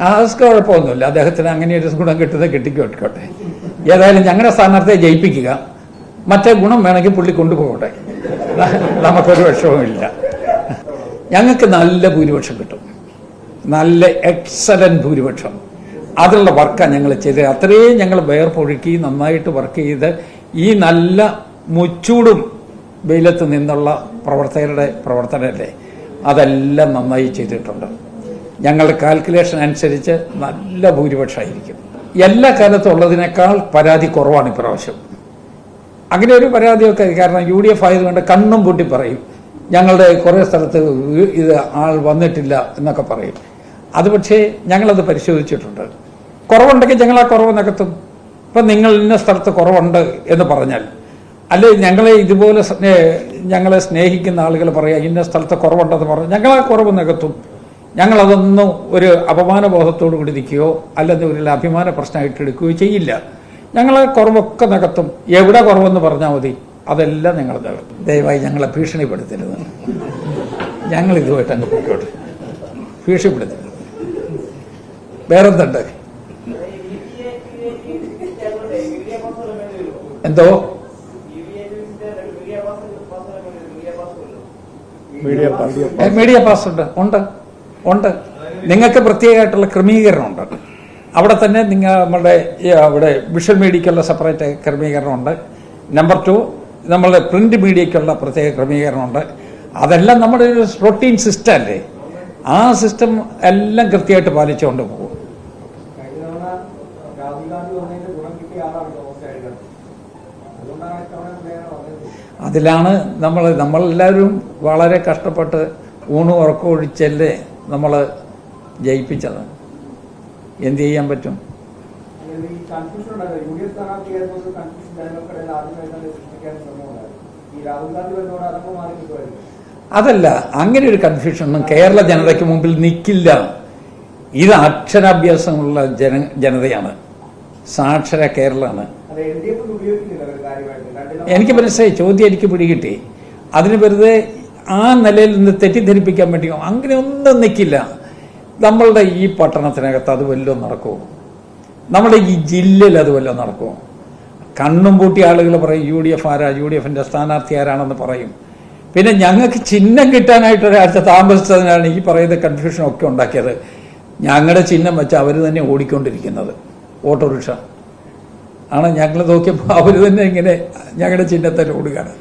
ആ അത് കുഴപ്പമൊന്നുമില്ല. അദ്ദേഹത്തിന് അങ്ങനെ ഒരു ഗുണം കിട്ടുന്നത് കിട്ടിക്കോട്ടെ. ഏതായാലും ഞങ്ങളുടെ സ്ഥാനാർത്ഥിയെ ജയിപ്പിക്കുക. മറ്റേ ഗുണം വേണമെങ്കിൽ പുള്ളി കൊണ്ടുപോകട്ടെ. നമുക്കൊരു വിഷമവുമില്ല. ഞങ്ങൾക്ക് നല്ല ഭൂരിപക്ഷം കിട്ടും. നല്ല എക്സലന്റ് ഭൂരിപക്ഷം. അതിലുള്ള വർക്കാണ് ഞങ്ങൾ ചെയ്തത്. അത്രയും ഞങ്ങൾ വേർപ്പൊഴുക്കി നന്നായിട്ട് വർക്ക് ചെയ്ത് ഈ നല്ല മുച്ചൂടും വെയിലത്ത് നിന്നുള്ള പ്രവർത്തകരുടെ പ്രവർത്തനമല്ലേ? അതെല്ലാം നന്നായി ചെയ്തിട്ടുണ്ട്. ഞങ്ങളുടെ കാൽക്കുലേഷൻ അനുസരിച്ച് നല്ല ഭൂരിപക്ഷമായിരിക്കും. എല്ലാ കാലത്തും ഉള്ളതിനേക്കാൾ പരാതി കുറവാണ് ഇപ്രാവശ്യം. അങ്ങനെ ഒരു പരാതിയൊക്കെ കാരണം യു ഡി എഫ് ആയതുകൊണ്ട് കണ്ണും പൂട്ടി പറയും. ഞങ്ങളുടെ കുറേ സ്ഥലത്ത് ഇത് ആൾ വന്നിട്ടില്ല എന്നൊക്കെ പറയും. അത് പക്ഷേ ഞങ്ങളത് പരിശോധിച്ചിട്ടുണ്ട്. കുറവുണ്ടെങ്കിൽ ഞങ്ങൾ ആ കുറവ് നികത്തും. ഇപ്പം നിങ്ങൾ ഇന്ന സ്ഥലത്ത് കുറവുണ്ട് എന്ന് പറഞ്ഞാൽ അല്ലെ ഞങ്ങളെ ഇതുപോലെ ഞങ്ങളെ സ്നേഹിക്കുന്ന ആളുകൾ പറയാം ഇന്ന സ്ഥലത്ത് കുറവുണ്ടെന്ന് പറഞ്ഞാൽ ഞങ്ങൾ ആ കുറവ് നികത്തും. ഞങ്ങളതൊന്നും ഒരു അപമാനബോധത്തോടു കൂടി നിൽക്കുകയോ അല്ലെങ്കിൽ ഒരു അഭിമാന പ്രശ്നമായിട്ട് എടുക്കുകയോ ചെയ്യില്ല. ഞങ്ങൾ കുറവൊക്കെ നികത്തും. എവിടെ കുറവെന്ന് പറഞ്ഞാൽ മതി. അതെല്ലാം ഞങ്ങൾ നികത്തും. ദയവായി ഞങ്ങളെ ഭീഷണിപ്പെടുത്തരുത്. ഞങ്ങൾ ഇതുമായിട്ട് അങ്ങ് പോയിക്കോട്ടെ. ഭീഷണിപ്പെടുത്തരുത്. വേറെന്തുണ്ട്? എന്തോ? മീഡിയ പാസ് ഉണ്ട്. ഉണ്ട്. ഉണ്ട്. നിങ്ങൾക്ക് പ്രത്യേകമായിട്ടുള്ള ക്രമീകരണമുണ്ട് അവിടെ തന്നെ നിങ്ങൾ നമ്മുടെ ഇവിടെ വിഷ്വൽ മീഡിയയ്ക്കുള്ള സെപ്പറേറ്റ് ക്രമീകരണമുണ്ട് നമ്പർ ടു നമ്മളുടെ പ്രിന്റ് മീഡിയയ്ക്കുള്ള പ്രത്യേക ക്രമീകരണമുണ്ട് അതെല്ലാം നമ്മുടെ ഒരു റൊട്ടീൻ സിസ്റ്റം അല്ലേ? ആ സിസ്റ്റം എല്ലാം കൃത്യമായിട്ട് പാലിച്ചുകൊണ്ട് പോകും. അതിലാണ് നമ്മൾ നമ്മളെല്ലാവരും വളരെ കഷ്ടപ്പെട്ട് ഊണും ഉറക്കം ഒഴിച്ചല്ലേ നമ്മൾ ജയിപ്പിച്ചത്. എന്ത് ചെയ്യാൻ പറ്റും? അതല്ല അങ്ങനെ ഒരു കൺഫ്യൂഷൻ ഒന്നും കേരള ജനതയ്ക്ക് മുമ്പിൽ നിൽക്കില്ല ഇത് അക്ഷരാഭ്യാസമുള്ള ജന ജനതയാണ്. സാക്ഷര കേരളമാണ്. എനിക്ക് മനസ്സിലായി ചോദ്യം എനിക്ക് പിടികിട്ടി. അതിന് വെറുതെ ആ നിലയിൽ നിന്ന് തെറ്റിദ്ധരിപ്പിക്കാൻ വേണ്ടി അങ്ങനെ ഒന്നും നിൽക്കില്ല നമ്മളുടെ ഈ പട്ടണത്തിനകത്ത് അത് വല്ലതും നടക്കുമോ നമ്മുടെ ഈ ജില്ലയിൽ അത് വല്ലതും നടക്കുമോ കണ്ണും പൂട്ടി ആളുകൾ പറയും യു ഡി എഫ് ആരാ? യു ഡി എഫിന്റെ സ്ഥാനാർത്ഥി ആരാണെന്ന് പറയും. പിന്നെ ഞങ്ങൾക്ക് ചിഹ്നം കിട്ടാനായിട്ട് ഒരാഴ്ച താമസിച്ചതിനാണ് ഈ പറയുന്ന കൺഫ്യൂഷൻ ഒക്കെ ഉണ്ടാക്കിയത്. ഞങ്ങളുടെ ചിഹ്നം വെച്ച് അവർ തന്നെ ഓടിക്കൊണ്ടിരിക്കുന്നത്. ഓട്ടോറിക്ഷ. ആണ് ഞങ്ങൾ നോക്കിയപ്പോൾ അവർ തന്നെ ഇങ്ങനെ ഞങ്ങളുടെ ചിഹ്നത്തിൽ ഓടുകയാണ്.